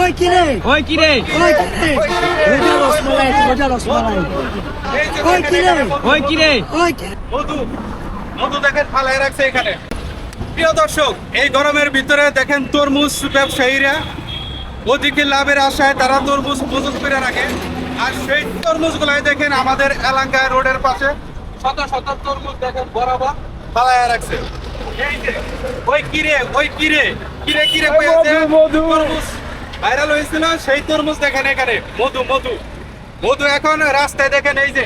ওই কিরে? ওই কি রে ওই কিরে? রোজা রসমালাই রোজা রসমালাই ওই কি রে? ওই কি রে ওই কিরে মধু মধু দেখেন ফালায় রাখছে এখানে। প্রিয় দর্শক এই গরমের ভিতরে দেখেন তরমুজ ব্যবসায়ীরা অধিক লাভের আশায় তারা তরমুজ মজুত করে রাখে। আর সেই তরমুজ গুলাই দেখেন আমাদের এলাকায় রোডের পাশে শত শত তরমুজ দেখেন বরাবর ফালায় রাখছে। এই যে ওই কিরে ওই কিরে? কিরে কিরে তরমুজ ভাইরাল হয়েছিল সেই তরমুজ দেখেন এখানে। মধু মধু। মধু এখন রাস্তায় দেখেন এই যে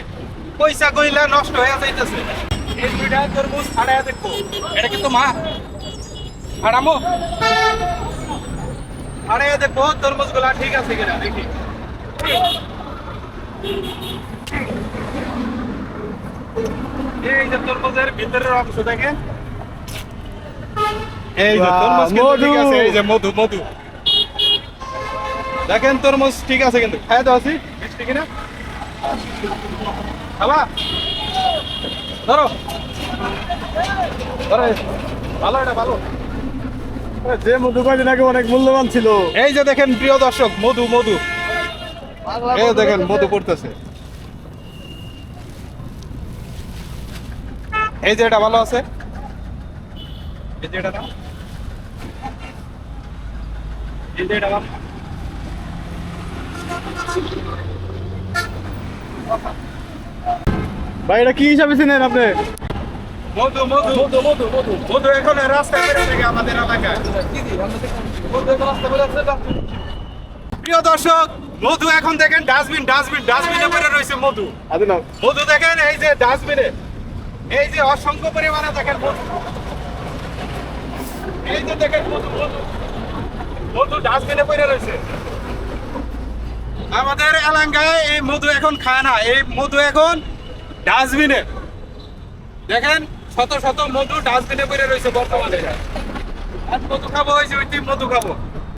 পয়সা কইলা নষ্ট হয়ে যাইতেছে। এই দুইটা তরমুজ ছাড়াইয়া দেখব এটা কিন্তু মা ছাড়ামো ছাড়াইয়া দেখব তরমুজগুলা ঠিক আছে কিনা? দেখি। এই যে তরমুজের ভিতরের অংশ দেখেন। এই যে তরমুজ কিন্তু ঠিক আছে এই যে মধু মধু। দেখেন তোর তরমুজ ঠিক আছে কিন্তু। খাই দাও আছি মিষ্টি কিনা? খাবা? ধরো। ধরো ভালো এটা ভালো। যে মধু কয়দিন আগে অনেক মূল্যবান ছিল। এই যে দেখেন প্রিয় দর্শক মধু মধু। এই দেখেন মধু পড়তেছে। এই যে এটা ভালো আছে। এই যে এটা এই যে এটা ভালো। ভাই এটা কি হিসাবে চিনেন আপনি? মধু মধু মধু মধু মধু। মধু এখন রাস্তায় বেরো থেকে আমাদের এলাকায়। প্রিয় দর্শক মধু এখন দেখেন ডাস্টবিন ডাস্টবিন ডাস্টবিনে পড়ে রয়েছে মধু। মধু দেখেন এই যে ডাস্টবিনে। এই যে অসংখ্য পরিমাণে দেখেন মধু। এই যে দেখেন মধু মধু। মধু ডাস্টবিনে পড়ে রয়েছে। আমাদের এলাকায় এই মধু এখন খায় না। এই মধু এখন ডাস্টবিনে। দেখেন, শত শত মধু ডাস্টবিনে পড়ে রয়েছে বর্তমানে। মধু খাব হয়েছে ওই মধু খাব।